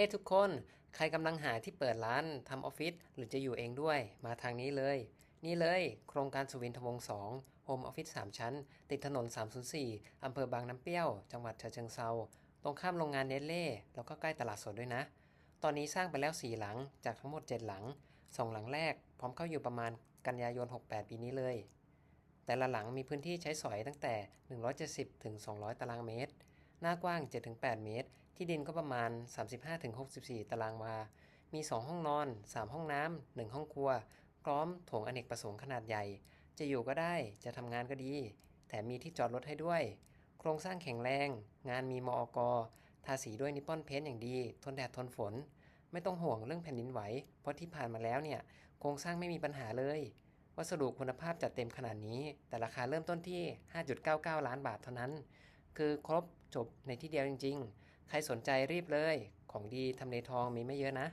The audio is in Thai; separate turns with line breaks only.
ฮ้ทุกคน ใครกำลังหาที่เปิดร้านทำออฟฟิศหรือจะอยู่เองด้วย มาทางนี้เลย นี่เลย โครงการสุวินทวงศ์2โฮมออฟฟิศ3ชั้น ติดถนน 304 อำเภอบางน้ำเปรี้ยว จังหวัดฉะเชิงเซา ตรงข้ามโรงงานเนสเล่ แล้วก็ใกล้ตลาดสดด้วยนะ ตอนนี้สร้างไปแล้ว 4 หลัง จากทั้งหมด 7 หลัง 2 หลังแรก พร้อมเข้าอยู่ประมาณกันยายน 68 ปีนี้เลย แต่ละหลังมีพื้นที่ใช้สอยตั้งแต่ 170ถึง200 ตารางเมตร หน้ากว้าง 7-8 เมตร ที่ดินก็ประมาณ 35-64 ตารางวา มี 2 ห้องนอน 3 ห้องน้ำ 1 ห้องครัว พร้อมโถงอเนกประสงค์ขนาดใหญ่ จะอยู่ก็ได้ จะทำงานก็ดี แถมมีที่จอดรถให้ด้วย โครงสร้างแข็งแรง งานมีมอกทาสีด้วยนิปปอนเพนท์อย่างดี ทนแดดทนฝน ไม่ต้องห่วงเรื่องแผ่นดินไหว เพราะที่ผ่านมาแล้วเนี่ย โครงสร้างไม่มีปัญหาเลย วัสดุคุณภาพจัดเต็มขนาดนี้ แต่ราคาเริ่มต้นที่ 5.99 ล้านบาทเท่านั้น คือครบจบในที่เดียวจริง ๆ ใครสนใจรีบเลย ของดีทำเลทองมีไม่เยอะนะ